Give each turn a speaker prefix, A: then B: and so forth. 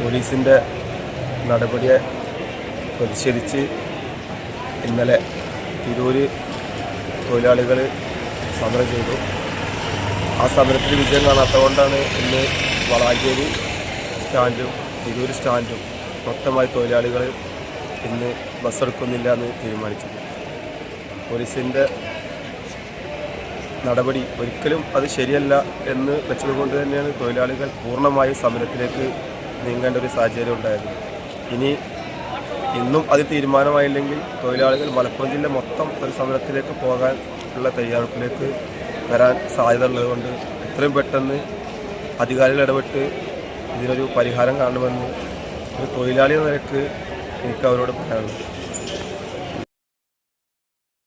A: പോലീസിന്റെ നടപടിയെ പ്രതിഷേധിച്ച് ഇന്നലെ തിരൂര് തൊഴിലാളികൾ സമരം ചെയ്തു. ആ സമരത്തിൽ വിജയം കാണാത്തതുകൊണ്ടാണ് ഇന്ന് വളാഞ്ചേരി സ്റ്റാൻഡും തിരൂർ സ്റ്റാൻഡും മൊത്തമായി തൊഴിലാളികൾ ഇന്ന് ബസ് എടുക്കുന്നില്ല എന്ന് തീരുമാനിച്ചത്. പോലീസിന്റെ നടപടി ഒരിക്കലും അത് ശരിയല്ല എന്ന് വെച്ചതുകൊണ്ട് തന്നെയാണ് തൊഴിലാളികൾ പൂർണമായും സമരത്തിലേക്ക് നീങ്ങേണ്ട ഒരു സാഹചര്യം ഉണ്ടായത്. ഇനി ഇന്നും അത് തീരുമാനമായില്ലെങ്കിൽ തൊഴിലാളികൾ മലപ്പുറം ജില്ല മൊത്തം ഒരു സമരത്തിലേക്ക് പോകാൻ ഉള്ള തയ്യാറെടുപ്പിലേക്ക് വരാൻ സാധ്യത ഉള്ളതുകൊണ്ട് എത്രയും പെട്ടെന്ന് അധികാരികൾ ഇടപെട്ട് ഇതിനൊരു പരിഹാരം കാണുമെന്ന് ഒരു തൊഴിലാളി നിരക്ക് എനിക്ക് അവരോട് പറയാനുള്ളത്.